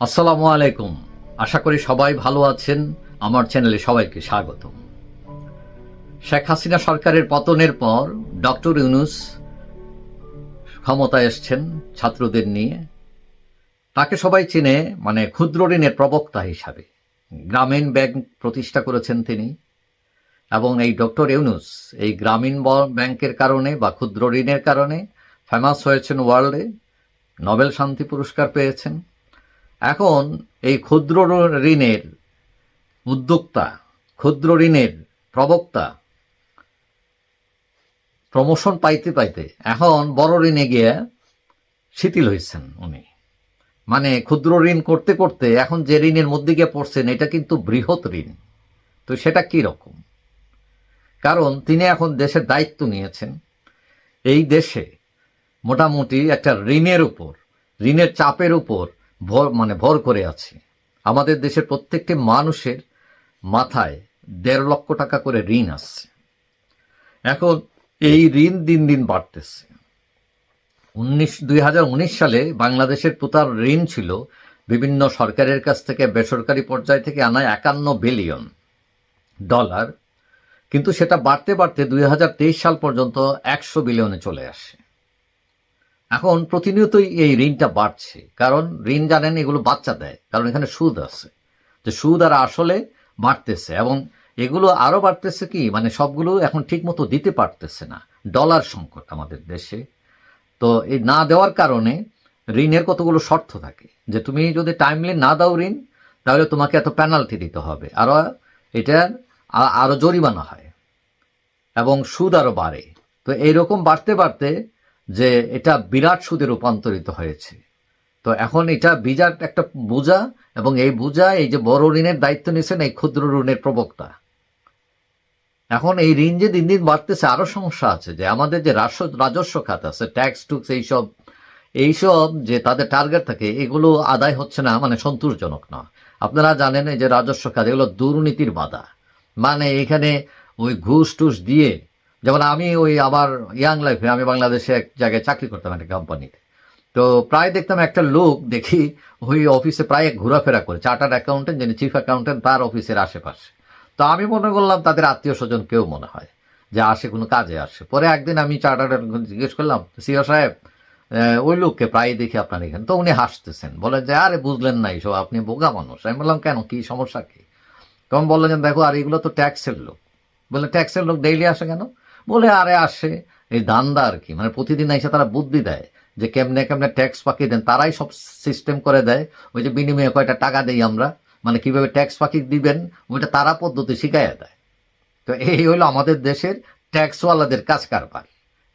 আসসালামু আলাইকুম। আশা করি সবাই ভালো আছেন। আমার চ্যানেলে সবাইকে স্বাগত শেখ হাসিনা সরকারের পতনের পর ডক্টর ইউনুস ক্ষমতায় এসছেন ছাত্রদের নিয়ে। তাকে সবাই চিনে মানে ক্ষুদ্র ঋণের প্রবক্তা হিসাবে। গ্রামীণ ব্যাংক প্রতিষ্ঠা করেছেন তিনি। এবং এই ডক্টর ইউনুস এই গ্রামীণ ব্যাংকের কারণে বা ক্ষুদ্র ঋণের কারণে ফেমাস হয়েছেন ওয়ার্ল্ডে। নোবেল শান্তি পুরস্কার পেয়েছেন। এখন এই ক্ষুদ্র ঋণের উদ্যোক্তা, ক্ষুদ্র ঋণের প্রবক্তা প্রমোশন পাইতে পাইতে এখন বড় ঋণে গিয়ে শিথিল হয়েছেন উনি। মানে ক্ষুদ্র ঋণ করতে করতে এখন যে ঋণের মধ্যে গিয়ে পড়ছেন, এটা কিন্তু বৃহৎ ঋণ। তো সেটা কি রকম? কারণ তিনি এখন দেশের দায়িত্ব নিয়েছেন। এই দেশে মোটামুটি একটা ঋণের উপর, ঋণের চাপের উপর ভর মানে ভর করে আছে। আমাদের দেশের প্রত্যেকটি মানুষের মাথায় দেড় লক্ষ টাকা করে ঋণ আসছে। এখন এই ঋণ দিন দিন বাড়তেছে। উনিশ দুই সালে বাংলাদেশের প্রতার ঋণ ছিল বিভিন্ন সরকারের কাছ থেকে, বেসরকারি পর্যায় থেকে আনা একান্ন বিলিয়ন ডলার। কিন্তু সেটা বাড়তে বাড়তে দুই হাজার তেইশ সাল পর্যন্ত একশো বিলিয়নে চলে আসে। এখন প্রতিনিয়তই এই ঋণটা বাড়ছে। কারণ ঋণ জানেন এগুলো বাচ্চা দেয়, কারণ এখানে সুদ আছে। তো সুদ আর আসলে বাড়তেছে এবং এগুলো আরও বাড়তেছে কি মানে সবগুলো এখন ঠিক মতো দিতে পারতেছে না। ডলার সংকট আমাদের দেশে। তো এই না দেওয়ার কারণে ঋণের কতগুলো শর্ত থাকে। যে তুমি যদি টাইমলি না দাও ঋণ, তাহলে তোমাকে এত পেনাল্টি দিতে হবে। আরও এটার আ- আরও জরিমানা হয় এবং সুদ আরও বাড়ে। তো এইরকম বাড়তে বাড়তে যে এটা বিরাট সুদে রূপান্তরিত হয়েছে। তো এখন এটা বিরাট একটা বোঝা এবং এই বোঝা, এই যে বড় ঋণের দায়িত্ব নিয়েছেন এই ক্ষুদ্র ঋণের প্রবক্তা। এখন এই ঋণ যে দিন দিন বাড়তেছে, আরও সমস্যা আছে যে আমাদের যে রাজস্ব রাজস্ব খাত আছে ট্যাক্স টুক্স এইসব এইসব যে তাদের টার্গেট থাকে, এগুলো আদায় হচ্ছে না মানে সন্তোষজনক না। আপনারা জানেন এই যে রাজস্ব খাত, এগুলো দুর্নীতির বাধা। মানে এখানে ওই ঘুষ টুস দিয়ে যেমন আমি ওই আমার ইয়াং লাইফে আমি বাংলাদেশে এক জায়গায় চাকরি করতাম একটা কোম্পানিতে তো। প্রায় দেখতাম একটা লোক দেখি ওই অফিসে প্রায় ঘোরাফেরা করে, চার্টার্ড অ্যাকাউন্টেন্ট যিনি চিফ অ্যাকাউন্টেন্ট তার অফিসের আশেপাশে। তো আমি মনে করলাম তাদের আত্মীয় স্বজন কেউ মনে হয়, যে আসে কোনো কাজে আসে। পরে একদিন আমি চার্টার্ড জিজ্ঞেস করলাম, সিও সাহেব ওই লোককে প্রায় দেখি আপনার এখানে। তো উনি হাসতেছেন বলে যে, আরে বুঝলেন না এইসব, আপনি বোকা মানুষ। আমি বললাম, কেন? কি সমস্যা কি? তখন বললেন দেখো, আর এগুলো তো ট্যাক্সের লোক। বলে ট্যাক্সের লোক ডেইলি আসে কেন? বলে আরে আসে। এই দান্দা আর কি। মানে প্রতিদিন এসে তারা বুদ্ধি দেয় যে কেমনে কেমনে ট্যাক্স পাকি দেন। তারাই সব সিস্টেম করে দেয়। ওই যে বিনিময়ে কয়টা টাকা দেই আমরা। মানে কীভাবে ট্যাক্স পাকি দিবেন, ওইটা তারা পদ্ধতি শিখাইয়া দেয়। তো এই হলো আমাদের দেশের ট্যাক্সওয়ালাদের কাজ কারবার।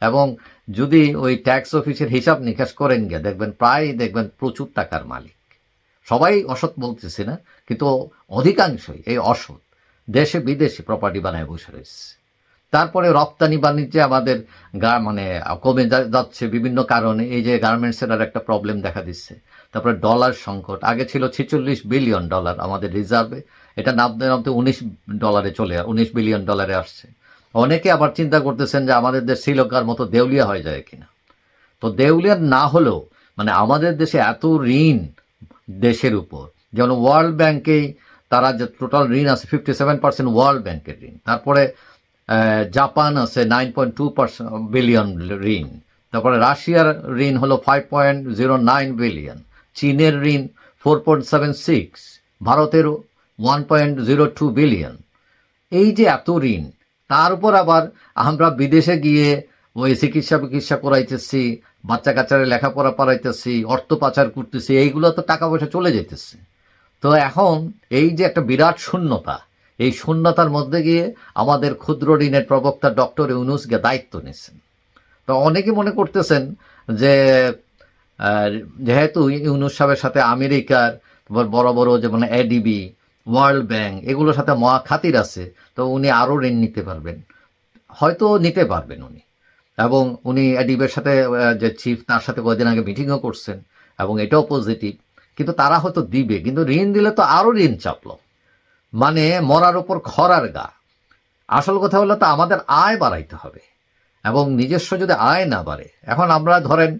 এবং যদি ওই ট্যাক্স অফিসের হিসাব নিকাশ করেন গিয়ে, দেখবেন প্রায় দেখবেন প্রচুর টাকার মালিক। সবাই অসৎ বলতেছি না, কিন্তু অধিকাংশই এই অসৎ। দেশে বিদেশে প্রপার্টি বানায় বসে রয়েছে। তারপরে রপ্তানি বাণিজ্যে আমাদের গা মানে কমে যাচ্ছে বিভিন্ন কারণে। এই যে গার্মেন্টসের আর একটা প্রবলেম দেখা দিচ্ছে। তারপরে ডলার সংকট। আগে ছিল ছেচল্লিশ বিলিয়ন ডলার আমাদের রিজার্ভে এটা নামতে নামতে উনিশ ডলারে চলে উনিশ বিলিয়ন ডলারে আসছে। অনেকে আবার চিন্তা করতেছেন যে আমাদের দেশ শ্রীলঙ্কার মতো দেউলিয়া হয়ে যায় কিনা। তো দেউলিয়া না হলেও মানে আমাদের দেশে এত ঋণ দেশের উপর। যেমন ওয়ার্ল্ড ব্যাংকেই তারা যে টোটাল ঋণ আছে ফিফটি সেভেন পার্সেন্ট ওয়ার্ল্ড ব্যাংকের ঋণ। তারপরে জাপান আছে নাইন পয়েন্ট টু বিলিয়ন ঋণ। তারপরে রাশিয়ার ঋণ হলো five point zero nine billion. চীনের ঋণ ফোর পয়েন্ট সেভেন সিক্স। ভারতের one point zero two billion. এই যে এত ঋণ, তার উপর আবার আমরা বিদেশে গিয়ে ওই চিকিৎসা বিকিৎসা করাইতেছি, বাচ্চা কাচ্চারা লেখাপড়া পড়াইতেছি, অর্থ পাচার করতেছি, এইগুলো তো টাকা পয়সা চলে যেতেছে তো এখন এই যে একটা বিরাট শূন্যতা এই শূন্যতার মধ্যে গিয়ে আমাদের ক্ষুদ্র ঋণের প্রবক্তা ডক্টর ইউনুসকে দায়িত্ব নিয়েছেন। তো অনেকে মনে করতেছেন যে যেহেতু ইউনুস সাহেবের সাথে আমেরিকার, তারপর বড় বড় যেমন এডিবি, ওয়ার্ল্ড ব্যাংক, এগুলোর সাথে মহা খাতির আছে, তো উনি আরও ঋণ নিতে পারবেন। হয়তো নিতে পারবেন উনি। এবং উনি এডিবের সাথে যে চিফ, তার সাথে কয়েকদিন আগে মিটিংও করছেন, এবং এটাও পজিটিভ কিন্তু তারা হয়তো দিবে, কিন্তু ঋণ দিলে তো আরও ঋণ চাপলো। মানে মরার উপর খরার গা। আসল কথা হলো তো আমাদের আয় বাড়াইতে হবে এবং নিজস্ব যদি আয় না বাড়ে, এখন আমরা ধরেন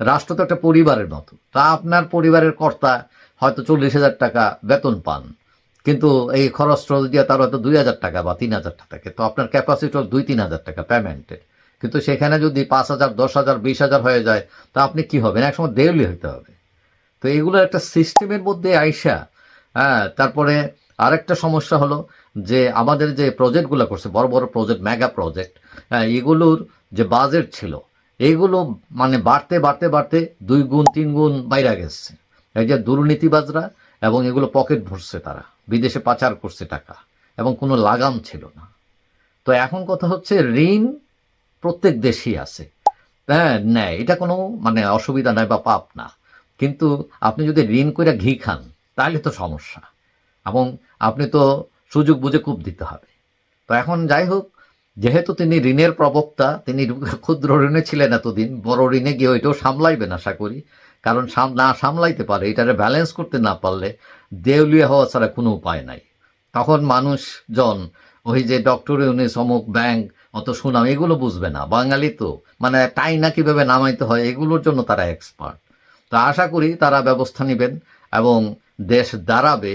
রাষ্ট্র তো একটা পরিবারের মতো, তা আপনার পরিবারের কর্তা হয়তো চল্লিশ হাজার টাকা বেতন পান, কিন্তু এই খরচ টরচ দিয়ে তার হয়তো দুই হাজার টাকা বা তিন হাজার টাকা থাকে, তো আপনার ক্যাপাসিটি হল দুই, তিন হাজার টাকা পেমেন্টের কিন্তু সেখানে যদি পাঁচ হাজার, দশ হাজার, বিশ হাজার হয়ে যায়, তা আপনি কি হবেন? একসময় দেউলি হইতে হবে। তো এগুলো একটা সিস্টেমের মধ্যে আইসা হ্যাঁ তারপরে আরেকটা সমস্যা হলো যে আমাদের যে প্রজেক্টগুলো করছে, বড় বড় প্রজেক্ট মেগা প্রজেক্ট হ্যাঁ এগুলোর যে বাজেট ছিল এগুলো মানে বাড়তে বাড়তে বাড়তে দুই গুণ, তিন গুণ বাইরে গেছে। এই যে দুর্নীতিবাজরা এবং এগুলো পকেট ভরছে তারা, বিদেশে পাচার করছে টাকা, এবং কোনো লাগাম ছিল না। তো এখন কথা হচ্ছে ঋণ প্রত্যেক দেশেই আছে। হ্যাঁ নেয়, এটা কোনো মানে অসুবিধা নয় বা পাপ না, কিন্তু আপনি যদি ঋণ করে ঘি খান, তাহলে তো সমস্যা। এবং আপনি তো সুযোগ বুঝে কূপ দিতে হবে। তো এখন যাই হোক, যেহেতু তিনি ঋণের প্রবক্তা, তিনি ক্ষুদ্র ঋণে ছিলেন এতদিন, বড় ঋণে গিয়ে ওইটাও সামলাইবেন আশা করি। কারণ না সামলাইতে পারে, এটারে ব্যালেন্স করতে না পারলে দেউলিয়া হওয়া ছাড়া কোনো উপায় নাই। তখন মানুষজন, ওই যে ডক্টর ইউনিস অমুক ব্যাংক অত সুনাম, এগুলো বুঝবে না। বাঙালি তো মানে টাইনা কীভাবে নামাইতে হয়, এগুলোর জন্য তারা এক্সপার্ট তো আশা করি তারা ব্যবস্থা নেবেন এবং দেশ দাঁড়াবে।